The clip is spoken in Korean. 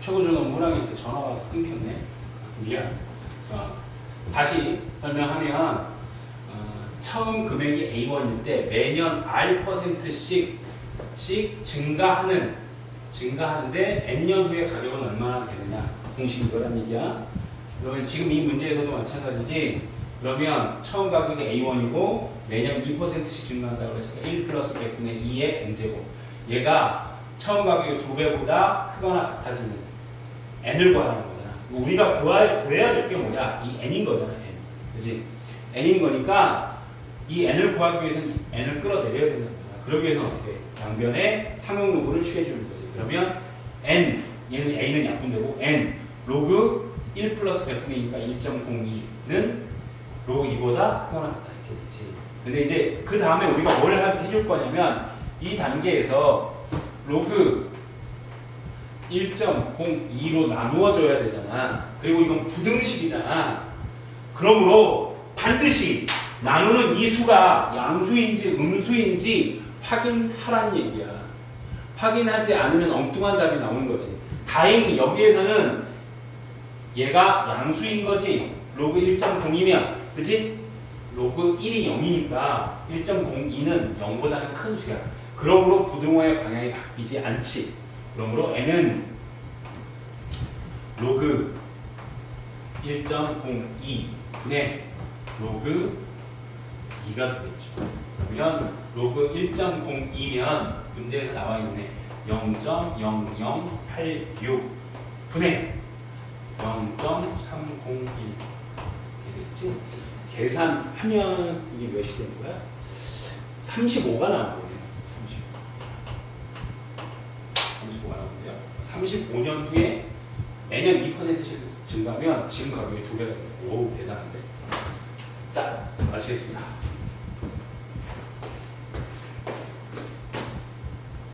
최고조는 호랑이한테 전화가 와서 끊겼네. 미안. 어, 다시 설명하면 어, 처음 금액이 A1일 때 매년 R%씩 씩 증가하는 증가하는데 N년 후에 가격은 얼마나 되느냐 공식이 이거란 얘기야. 그러면 지금 이 문제에서도 마찬가지지. 그러면 처음 가격이 A1이고 매년 2%씩 증가한다고 했으니까 1 플러스 100분의 2의 N제곱. 얘가 처음 가격이 두 배보다 크거나 같아지는 N을 구하라는 거잖아. 우리가 구하, 구해야 될 게 뭐야? 이 N인 거잖아, N. 그지? N인 거니까 이 N을 구하기 위해서는 N을 끌어내려야 거야. 그러기 위해서는 어떻게 해? 양변에 상용 로그를 취해 주는 거지. 그러면 N, 얘는 A는 약분되고 N, 로그 1 플러스 100분이니까 1.02는 로그 2보다 크거나 같다 이렇게 됐지. 근데 이제 그 다음에 우리가 뭘 하- 해줄 거냐면 이 단계에서 로그 1.02로 나누어져야 되잖아. 그리고 이건 부등식이잖아. 그러므로 반드시 나누는 이 수가 양수인지 음수인지 확인하라는 얘기야. 확인하지 않으면 엉뚱한 답이 나오는 거지. 다행히 여기에서는 얘가 양수인 거지. 로그 1.02면, 그지? 로그 1이 0이니까 1.02는 0보다는 큰 수야. 그러므로 부등호의 방향이 바뀌지 않지. 그러므로 n은 로그 1.02분의 로그 2가 되겠죠. 그러면 로그 1.02면 문제에서 나와 있네. 0.0086 분의 0.301 되겠지? 계산하면 이게 몇이 되는 거야? 35가 나오거든요. 35가 나오는데요. 35년 후에 매년 2%씩 증가하면 지금 가격이 두 배가 돼요. 오 대단한데. 자, 마치겠습니다.